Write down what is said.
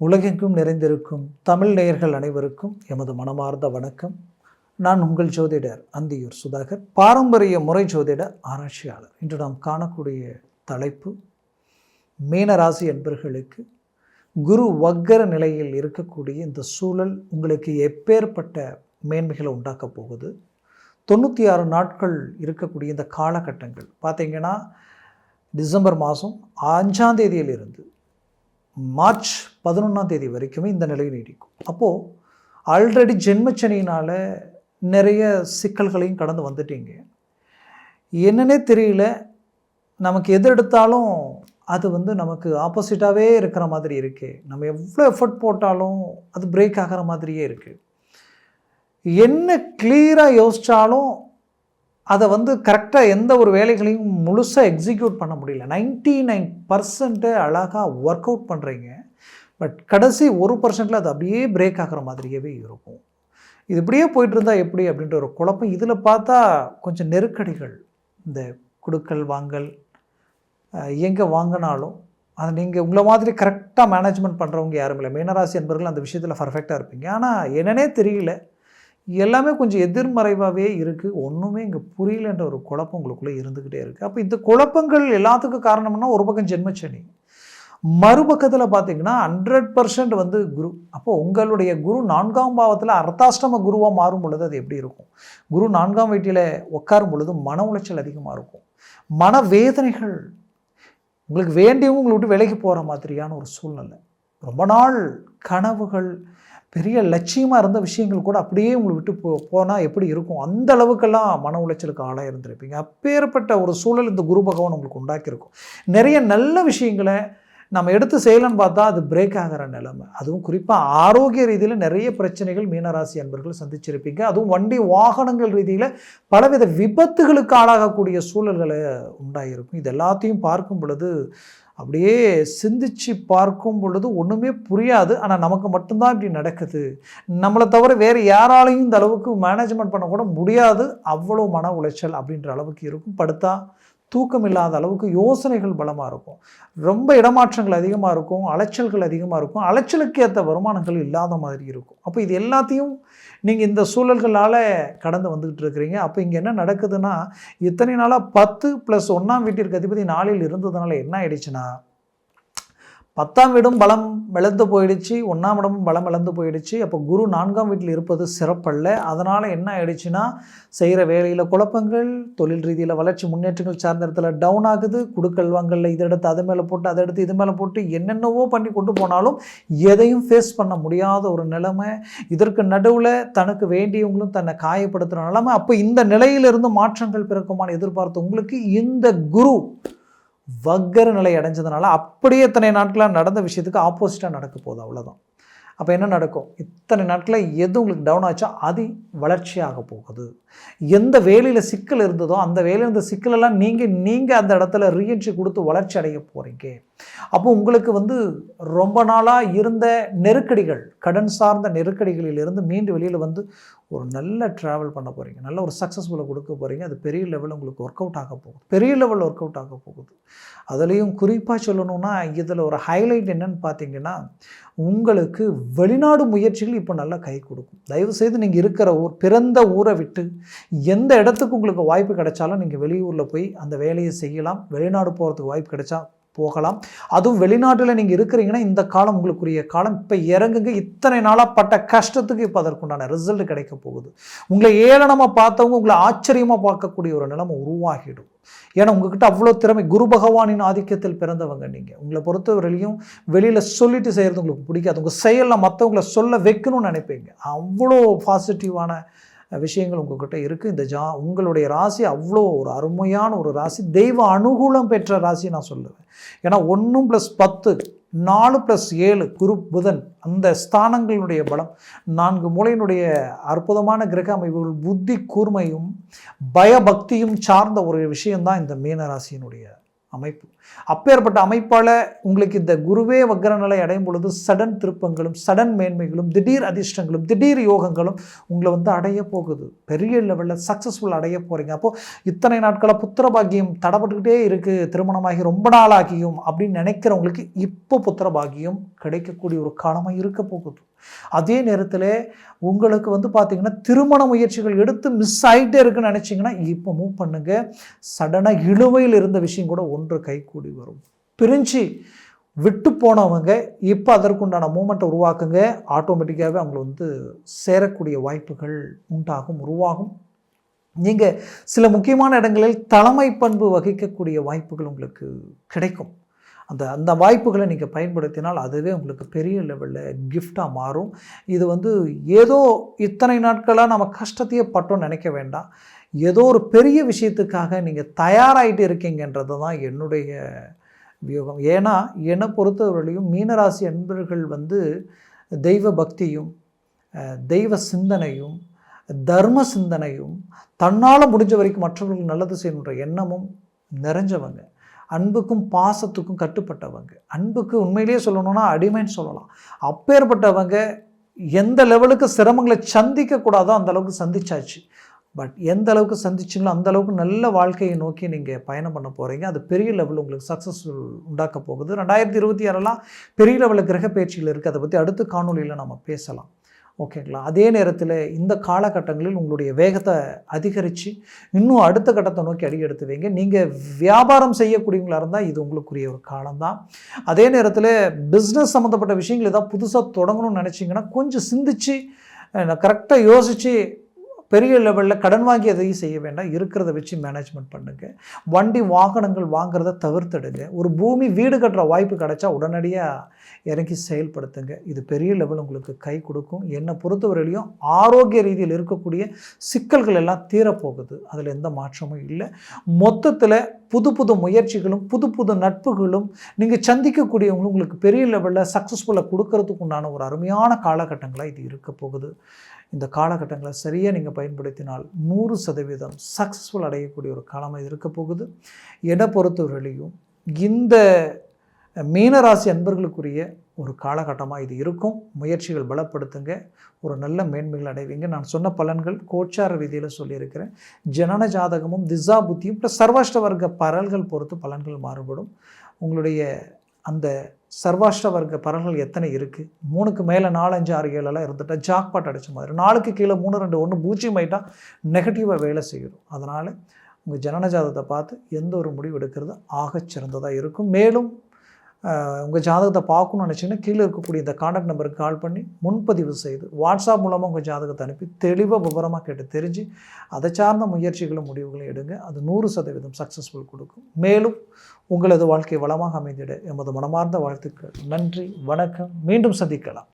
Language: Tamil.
உலகெங்கும் நிறைந்திருக்கும் தமிழ் நேயர்கள் அனைவருக்கும் எமது மனமார்ந்த வணக்கம். நான் உங்கள் ஜோதிடர் அந்தியூர் சுதாகர் பாரம்பரிய முறை ஜோதிட ஆராய்ச்சியாளர். இன்று நாம் காணக்கூடிய தலைப்பு மீனராசி என்பர்களுக்கு குரு வக்கர நிலையில் இருக்கக்கூடிய இந்த சூழல் உங்களுக்கு எப்பேற்பட்ட மேன்மைகளை உண்டாக்கப் போகுது? தொண்ணூற்றி ஆறு நாட்கள் இருக்கக்கூடிய இந்த காலகட்டங்கள் பார்த்திங்கன்னா டிசம்பர் மாதம் அஞ்சாந்தேதியிலிருந்து மார்ச் பதினொன்றாம் தேதி வரைக்குமே இந்த நிலை நீடிக்கும். அப்போது ஆல்ரெடி ஜென்மச்சனியினால் நிறைய சிக்கல்களையும் கடந்து வந்துட்டீங்க. என்னன்னே தெரியல. நமக்கு எது எடுத்தாலும் அது வந்து நமக்கு ஆப்போசிட்டாகவே இருக்கிற மாதிரி இருக்குது நம்ம எவ்வளோ எஃபர்ட் போட்டாலும் அது பிரேக் ஆகிற மாதிரியே இருக்குது என்ன கிளியராக யோசித்தாலும் அதை வந்து கரெக்டாக எந்த ஒரு வேலைகளையும் முழுசாக எக்ஸிக்யூட் பண்ண முடியல. நைன்ட்டி நைன் பர்சன்ட்டு அழகாக ஒர்க் அவுட் பண்ணுறீங்க பட் கடைசி ஒரு பர்சன்ட்டில் அது அப்படியே பிரேக் ஆகிற மாதிரியே இருக்கும். இது இப்படியே போயிட்டு இருந்தால் எப்படி அப்படின்ற ஒரு குழப்பம். இதில் பார்த்தா கொஞ்சம் நெருக்கடிகள். இந்த கொடுக்கல் வாங்கல் எங்கே வாங்கினாலும் அதை நீங்கள் உங்களை மாதிரி கரெக்டாக மேனேஜ்மெண்ட் பண்ணுறவங்க யாரும் இல்லை. மீனராசி என்பவர்கள் அந்த விஷயத்தில் பர்ஃபெக்டாக இருப்பீங்க. ஆனால் என்னன்னே தெரியல. எல்லாமே கொஞ்சம் எதிர்மறைவாகவே இருக்குது ஒன்றுமே இங்கே புரியலன்ற ஒரு குழப்பம் உங்களுக்குள்ளே இருந்துக்கிட்டே இருக்குது அப்போ இந்த குழப்பங்கள் எல்லாத்துக்கும் காரணம்னா ஒரு பக்கம் ஜென்மச்சனி. மறுபக்கத்தில் பார்த்தீங்கன்னா ஹண்ட்ரட் பர்சன்ட் வந்து குரு. அப்போ உங்களுடைய குரு நான்காம் பாவத்தில் அர்த்தாஷ்டம குருவாக மாறும் பொழுது அது எப்படி இருக்கும்? குரு நான்காம் வீட்டில் உட்காரும் பொழுது மன உளைச்சல் அதிகமாக இருக்கும். மன வேதனைகள். உங்களுக்கு வேண்டியவங்க உங்களை விட்டு விலகி போகிற மாதிரியான ஒரு சூழ்நிலை. ரொம்ப நாள் கனவுகள் பெரிய லட்சியமாக இருந்த விஷயங்கள் கூட அப்படியே உங்களை விட்டு போ போனால் எப்படி இருக்கும்? அந்த அளவுக்கெல்லாம் மன உளைச்சலுக்கு ஆளாக இருந்திருப்பீங்க. அப்பேற்பட்ட ஒரு சூழல் இந்த குரு பகவான் உங்களுக்கு உண்டாக்கியிருக்கும். நிறைய நல்ல விஷயங்களை நம்ம எடுத்து செய்யலன்னு பார்த்தா அது பிரேக் ஆகிற நிலைமை. அதுவும் குறிப்பாக ஆரோக்கிய ரீதியில் நிறைய பிரச்சனைகள் மீனராசி அன்பர்கள் சந்திச்சிருப்பீங்க. அதுவும் வண்டி வாகனங்கள் ரீதியில் பலவித விபத்துகளுக்கு ஆளாகக்கூடிய சூழல்களை உண்டாகிருக்கும் இது எல்லாத்தையும் பார்க்கும் பொழுது அப்படியே சிந்திச்சு பார்க்கும் பொழுது ஒன்றுமே புரியாது. ஆனால் நமக்கு மட்டும்தான் இப்படி நடக்குது. நம்மளை தவிர வேறு யாராலையும் இந்த அளவுக்கு மேனேஜ்மெண்ட் பண்ணக்கூட முடியாது. அவ்வளோ மன உளைச்சல் அப்படின்ற அளவுக்கு இருக்கும். படுத்தா தூக்கம் இல்லாத அளவுக்கு யோசனைகள் பலமாக இருக்கும். ரொம்ப இடமாற்றங்கள் அதிகமாக இருக்கும் அலைச்சல்கள் அதிகமாக இருக்கும் அலைச்சலுக்கு ஏற்ற வருமானங்கள் இல்லாத மாதிரி இருக்கும். அப்போ இது எல்லாத்தையும் நீங்கள் இந்த சூழல்களால் கடந்து வந்துக்கிட்டு இருக்கிறீங்க. அப்போ இங்கே என்ன நடக்குதுன்னா இத்தனை நாளாக பத்து ப்ளஸ் ஒன்றாம் வீட்டிற்கு அதிபதி நாளில் இருந்ததுனால என்ன ஆயிடுச்சுன்னா பத்தாம் வீடும் பலம் இழந்து போயிடுச்சு ஒன்றாம் இடமும் பலம் இழந்து போயிடுச்சு. அப்போ குரு நான்காம் வீட்டில் இருப்பது சிறப்பல்ல. அதனால் என்ன ஆயிடுச்சுன்னா செய்கிற வேலையில் குழப்பங்கள் தொழில் ரீதியில் வளர்ச்சி முன்னேற்றங்கள் சார்ந்த இடத்துல டவுன் ஆகுது. குடுக்கல் வாங்கலில் இதை எடுத்து அது மேலே போட்டு அதை எடுத்து இது மேலே போட்டு என்னென்னவோ பண்ணி கொண்டு போனாலும் எதையும் ஃபேஸ் பண்ண முடியாத ஒரு நிலைமை. இதற்கு நடுவில் தனக்கு வேண்டியவங்களும் தன்னை காயப்படுத்துகிற நிலைமை. அப்போ இந்த நிலையிலிருந்து மாற்றங்கள் பிறக்குமான எதிர்பார்த்து உங்களுக்கு இந்த குரு வக்கர நிலை அடைஞ்சதுனால அப்படியே இத்தனை நாட்களாக நடந்த விஷயத்துக்கு ஆப்போசிட்டாக நடக்க போகுது அவ்வளோதான் அப்போ என்ன நடக்கும்? இத்தனை நாட்களில் எது உங்களுக்கு டவுன் ஆச்சோ அது வளர்ச்சியாக போகுது. எந்த வேலையில் சிக்கல் இருந்ததோ அந்த வேலையில் இருந்த சிக்கலெல்லாம் நீங்கள் நீங்கள் அந்த இடத்துல ரீஎன்ட்ரி கொடுத்து வளர்ச்சி அடைய போகிறீங்க அப்போ உங்களுக்கு வந்து ரொம்ப நாளாக இருந்த நெருக்கடிகள் கடன் சார்ந்த நெருக்கடிகளிலிருந்து மீண்டு வெளியில் வந்து ஒரு நல்ல ட்ராவல் பண்ண போகிறீங்க நல்ல ஒரு சக்ஸஸ்ஃபுல்லை கொடுக்க போகிறீங்க அது பெரிய லெவலில் உங்களுக்கு ஒர்க் அவுட் ஆக போகுது. பெரிய லெவலில் ஒர்க் அவுட் ஆக போகுது. அதுலேயும் குறிப்பாக சொல்லணும்னா இதில் ஒரு ஹைலைட் என்னன்னு பார்த்தீங்கன்னா உங்களுக்கு வெளிநாடு முயற்சிகள் இப்போ நல்லா கை கொடுக்கும். தயவுசெய்து நீங்கள் இருக்கிற ஊர் பிறந்த ஊரை விட்டு எந்த இடத்துக்கு உங்களுக்கு வாய்ப்பு கிடைச்சாலும் நீங்கள் வெளியூரில் போய் அந்த வேலையை செய்யலாம். வெளிநாடு போகிறதுக்கு வாய்ப்பு கிடைச்சா போகலாம். அதுவும் வெளிநாட்டில் நீங்கள் இருக்கிறீங்கன்னா இந்த காலம் உங்களுக்குரிய காலம். இப்போ இறங்குங்க. இத்தனை நாளாக பட்ட கஷ்டத்துக்கு இப்போ அதற்குண்டான ரிசல்ட் கிடைக்க போகுது. உங்களை ஏளனமாக பார்த்தவங்க உங்களை ஆச்சரியமாக பார்க்கக்கூடிய ஒரு நிலைமை உருவாகிடும். ஏன்னா உங்ககிட்ட அவ்வளோ திறமை. குரு பகவானின் ஆதிக்கத்தில் பிறந்தவங்க நீங்கள் உங்களை பொறுத்தவரையிலையும் வெளியில் சொல்லிட்டு செய்கிறது உங்களுக்கு பிடிக்காது. உங்கள் செயலில் மற்றவங்கள சொல்ல வைக்கணும்னு நினைப்பீங்க. அவ்வளோ பாசிட்டிவான விஷயங்கள் உங்ககிட்ட இருக்குது இந்த ஜா உங்களுடைய ராசி அவ்வளோ ஒரு அருமையான ஒரு ராசி. தெய்வ அனுகூலம் பெற்ற ராசி நான் சொல்லுவேன். ஏன்னா ஒன்றும் ப்ளஸ் பத்து நாலு ப்ளஸ் ஏழு குரு புதன் அந்த ஸ்தானங்களுடைய பலம் நான்கு மூலையினுடைய அற்புதமான கிரக அமைப்புகள் புத்தி கூர்மையும் பயபக்தியும் சார்ந்த ஒரு விஷயம்தான் இந்த மீனராசியினுடைய அமைப்பு. அப்பேற்பட்ட அமைப்பால் உங்களுக்கு இந்த குருவே வக்ர நிலை அடையும் பொழுது சடன் திருப்பங்களும் சடன் மேன்மைகளும் திடீர் அதிர்ஷ்டங்களும் திடீர் யோகங்களும் உங்களை வந்து அடைய போகுது. பெரிய லெவலில் சக்ஸஸ்ஃபுல் அடைய போகிறீங்க அப்போது இத்தனை நாட்களாக புத்திர பாக்கியம் தடப்பட்டுக்கிட்டே இருக்குது திருமணமாகி ரொம்ப நாளாகியும் அப்படின்னு நினைக்கிறவங்களுக்கு இப்போ புத்திர பாக்கியம் கிடைக்கக்கூடிய ஒரு காலமாக இருக்க போகுது. அதே நேரத்தில் உங்களுக்கு வந்து பார்த்தீங்கன்னா திருமண முயற்சிகள் எடுத்து மிஸ் ஆகிட்டே இருக்குன்னு நினச்சிங்கன்னா இப்போ மூவ் பண்ணுங்கள் சடனாக இழுவையில் இருந்த விஷயம் கூட ஒன்று கூடி வரும். பிரிஞ்சு விட்டு போனவங்க இப்போ அதற்குண்டான மூமெண்ட்டை உருவாக்குங்க ஆட்டோமேட்டிக்காகவே அவங்களை வந்து சேரக்கூடிய வாய்ப்புகள் உண்டாகும் உருவாகும். நீங்கள் சில முக்கியமான இடங்களில் தலைமை பண்பு வகிக்கக்கூடிய வாய்ப்புகள் உங்களுக்கு கிடைக்கும். அந்த அந்த வாய்ப்புகளை நீங்கள் பயன்படுத்தினால் அதுவே உங்களுக்கு பெரிய லெவலில் கிஃப்டாக மாறும். இது வந்து ஏதோ இத்தனை நாட்களாக நம்ம கஷ்டத்தையே பட்டோம்னு நினைக்க வேண்டாம். ஏதோ ஒரு பெரிய விஷயத்துக்காக நீங்கள் தயாராகிட்டு இருக்கீங்கன்றது தான் என்னுடைய வியூகம். ஏன்னா என்னை பொறுத்தவரையிலையும் மீனராசி அன்பர்கள் வந்து தெய்வ பக்தியும் தெய்வ சிந்தனையும் தர்ம சிந்தனையும் தன்னால் முடிஞ்ச வரைக்கும் மற்றவர்களுக்கு நல்லது செய்யணுன்ற எண்ணமும் நிறைஞ்சவங்க. அன்புக்கும் பாசத்துக்கும் கட்டுப்பட்டவங்க. அன்புக்கு உண்மையிலேயே சொல்லணும்னா அடிமைன்னு சொல்லலாம். அப்பேற்பட்டவங்க எந்த லெவலுக்கு சிரமங்களை சந்திக்கக்கூடாதோ அந்த அளவுக்கு சந்திச்சாச்சு. பட் எந்த அளவுக்கு சந்திச்சிங்களோ அந்த அளவுக்கு நல்ல வாழ்க்கையை நோக்கி நீங்கள் பயணம் பண்ண போகிறீங்க அது பெரிய லெவலில் உங்களுக்கு சக்ஸஸ்ஃபுல் உண்டாக்க போகுது. ரெண்டாயிரத்தி இருபத்தி ஆறெல்லாம் பெரிய லெவலில் கிரக பயிற்சிகள் இருக்குது அதை பற்றி அடுத்த காணொளியில் நம்ம பேசலாம். ஓகேங்களா அதே நேரத்தில் இந்த காலகட்டங்களில் உங்களுடைய வேகத்தை அதிகரித்து இன்னும் அடுத்த கட்டத்தை நோக்கி அடி எடுத்து வைங்க நீங்கள் வியாபாரம் செய்யக்கூடியவங்களா இருந்தால் இது உங்களுக்குரிய ஒரு காலம்தான். அதே நேரத்தில் பிஸ்னஸ் சம்மந்தப்பட்ட விஷயங்கள் ஏதாவது புதுசாக தொடங்கணும்னு நினச்சிங்கன்னா கொஞ்சம் சிந்திச்சு கரெக்டாக யோசித்து பெரிய லெவலில் கடன் வாங்கி எதையும் செய்ய வேண்டாம். இருக்கிறத வச்சு மேனேஜ்மெண்ட் பண்ணுங்கள் வண்டி வாகனங்கள் வாங்குறத தவிர்த்துடுங்க. ஒரு பூமி வீடு கட்டுற வாய்ப்பு கிடைச்சா உடனடியாக இறங்கி செயல்படுத்துங்க. இது பெரிய லெவல் உங்களுக்கு கை கொடுக்கும். என்னை பொறுத்தவரையிலையும் ஆரோக்கிய ரீதியில் இருக்கக்கூடிய சிக்கல்கள் எல்லாம் தீரப்போகுது. அதில் எந்த மாற்றமும் இல்லை. மொத்தத்தில் புது புது முயற்சிகளும் புது புது நட்புகளும் நீங்கள் சந்திக்கக்கூடியவங்களும் உங்களுக்கு பெரிய லெவலில் சக்ஸஸ்ஃபுல்லாக கொடுக்கறதுக்கு உண்டான ஒரு அருமையான காலகட்டங்களாக இது இருக்க போகுது. இந்த காலகட்டங்களை சரியாக நீங்கள் பயன்படுத்தினால் நூறு சதவீதம் சக்ஸஸ்ஃபுல் அடையக்கூடிய ஒரு காலமாக இருக்க போகுது. என்னை பொறுத்தவரையிலையும் இந்த மீனராசி அன்பர்களுக்குரிய ஒரு காலகட்டமாக இது இருக்கும். முயற்சிகள் பலப்படுத்துங்க. ஒரு நல்ல மேன்மைகள் அடைவீங்க. நான் சொன்ன பலன்கள் கோச்சார ரீதியில் சொல்லியிருக்கிறேன். ஜனன ஜாதகமும் திசா புத்தியும் ப்ளஸ் சர்வாஷ்ட வர்க்க பரல்கள் பொறுத்து பலன்கள் மாறுபடும். உங்களுடைய அந்த சர்வாஷ்ட வர்க்க பலன்கள் எத்தனை இருக்குது மூணுக்கு மேலே நாலஞ்சு ஆறு ஏழெல்லாம் இருந்துட்டால் ஜாக்பாட் அடித்த மாதிரி. நாலுக்கு கீழே மூணு ரெண்டு ஒன்று பூஜ்ஜியம் ஆகிட்டால் நெகட்டிவாக வேலை செய்யணும் அதனால் உங்கள் ஜனன ஜாதத்தை பார்த்து எந்த ஒரு முடிவு எடுக்கிறது ஆகச் சிறந்ததாக இருக்கும். மேலும் உங்கள் ஜாதகத்தை பார்க்கணும்னு நினச்சிங்கன்னா கீழே இருக்கக்கூடிய இந்த காண்டாக்ட் நம்பருக்கு கால் பண்ணி முன்பதிவு செய்து வாட்ஸ்அப் மூலமாக உங்கள் ஜாதகத்தை அனுப்பி தெளிவாக விவரமாக கேட்டு தெரிஞ்சு அதை சார்ந்த முயற்சிகளும் முடிவுகளும் எடுங்க. அது நூறு சதவீதம் சக்ஸஸ்ஃபுல் கொடுக்கும். மேலும் உங்களது வாழ்க்கை வளமாக அமைந்திட எமது மனமார்ந்த வாழ்த்துக்கள். நன்றி வணக்கம். மீண்டும் சந்திக்கலாம்.